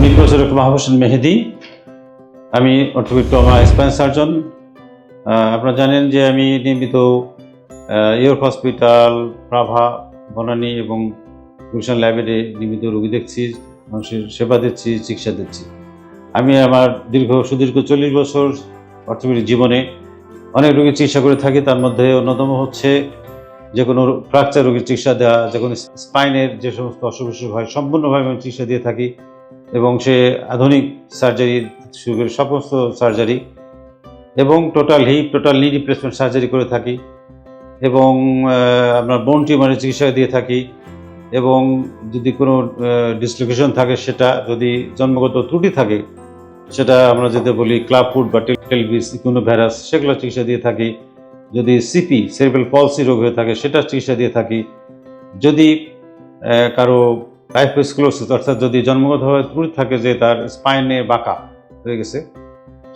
আমি মাহবুব হোসেন মেহেদি। আমি অর্থোপেড trauma spine surgeon. আপনারা জানেন যে আমি নিয়মিত ইয়র্ক হসপিটাল, প্রাভা, বনানী এবং গুলশান ল্যাবেরে নিয়মিত রোগী দেখছি, মানুষের সেবা দিচ্ছি, চিকিৎসা দিচ্ছি। আমি আমার দীর্ঘ, সুদীর্ঘ চল্লিশ বছর অর্থোপেডিক জীবনে অনেক রোগীর চিকিৎসা করে থাকি। তার মধ্যে অন্যতম হচ্ছে যে কোনো ফ্র্যাকচার রোগীর চিকিৎসা দেওয়া যে কোনো স্পাইনের যে সমস্ত অসুখ বিসুখ হয়, সম্পূর্ণভাবে আমি চিকিৎসা দিয়ে থাকি। এবং সে আধুনিক সার্জারি সমস্ত সার্জারি এবং total hip total knee replacement surgery করে থাকি এবং আপনার বোন টিউমারের চিকিৎসা দিয়ে থাকি এবং যদি কোনো ডিসলোকেশন থাকে সেটা যদি জন্মগত ত্রুটি থাকে সেটা আমরা যেটা বলি ক্লাব ফুড বা টেলবিস কোনো ভাইরাস সেগুলো চিকিৎসা দিয়ে থাকি। যদি সিপি সেরিব্রাল পলসি রোগ হয়ে থাকে সেটা চিকিৎসা দিয়ে থাকি। যদি কারও লাইফোস্ক্লোসিস অর্থাৎ যদি জন্মগতভাবে ত্রুটি থাকে যে তার স্পাইনে বাঁকা হয়ে গেছে,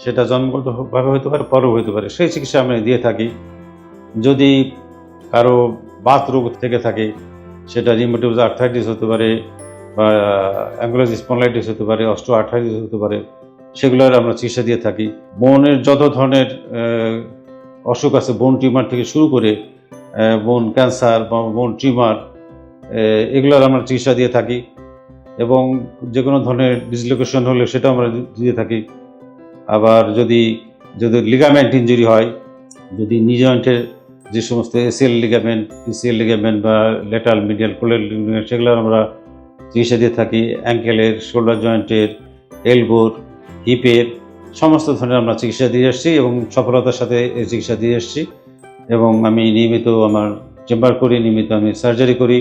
সেটা জন্মগতভাবে হতে পারে, পরেও হতে পারে। সেই চিকিৎসা আমরা দিয়ে থাকি। যদি কারও বাত রোগ থেকে থাকে, সেটা রিমোটিভ আর্থাইটিস হতে পারে বা অ্যাঙ্গুলাস স্পনলাইটিস হতে পারে অস্ট্রো আর্থাইটিস হতে পারে, সেগুলোর আমরা চিকিৎসা দিয়ে থাকি। বোনের যত ধরনের অসুখ আছে, বোন টিউমার থেকে শুরু করে বোন ক্যান্সার বা বোন টিউমার এগুলোর আমরা চিকিৎসা দিয়ে থাকি এবং যে কোনো ধরনের ডিসলোকেশন হলে সেটা আমরা দিয়ে থাকি। আবার যদি যদি লিগামেন্ট ইঞ্জুরি হয়, যদি নি জয়েন্টের যে সমস্ত এসিএল লিগামেন্ট পিসিএল লিগামেন্ট বা লেটাল মিডিয়াল কোলের লিগামেন্ট সেগুলো আমরা চিকিৎসা দিয়ে থাকি। অ্যাঙ্কেলের শোল্ডার জয়েন্টের এলবোর হিপের সমস্ত ধরনের আমরা চিকিৎসা দিয়ে এসেছি এবং সফলতার সাথে এই চিকিৎসা দিয়ে এসেছি এবং আমি নিয়মিত আমার চেম্বার করি, নিয়মিত আমি সার্জারি করি।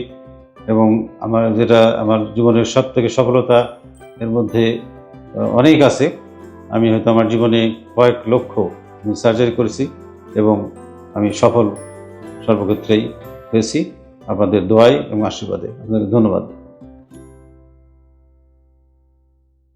এবং আমার যেটা আমার জীবনের সব থেকে সফলতা এর মধ্যে অনেক আছে। আমি হয়তো আমার জীবনে কয়েক লক্ষ সার্জারি করেছি এবং আমি সফল সর্বক্ষেত্রেই হয়েছি। আপনাদের দোয়াই এবং আশীর্বাদে। আপনাদের ধন্যবাদ।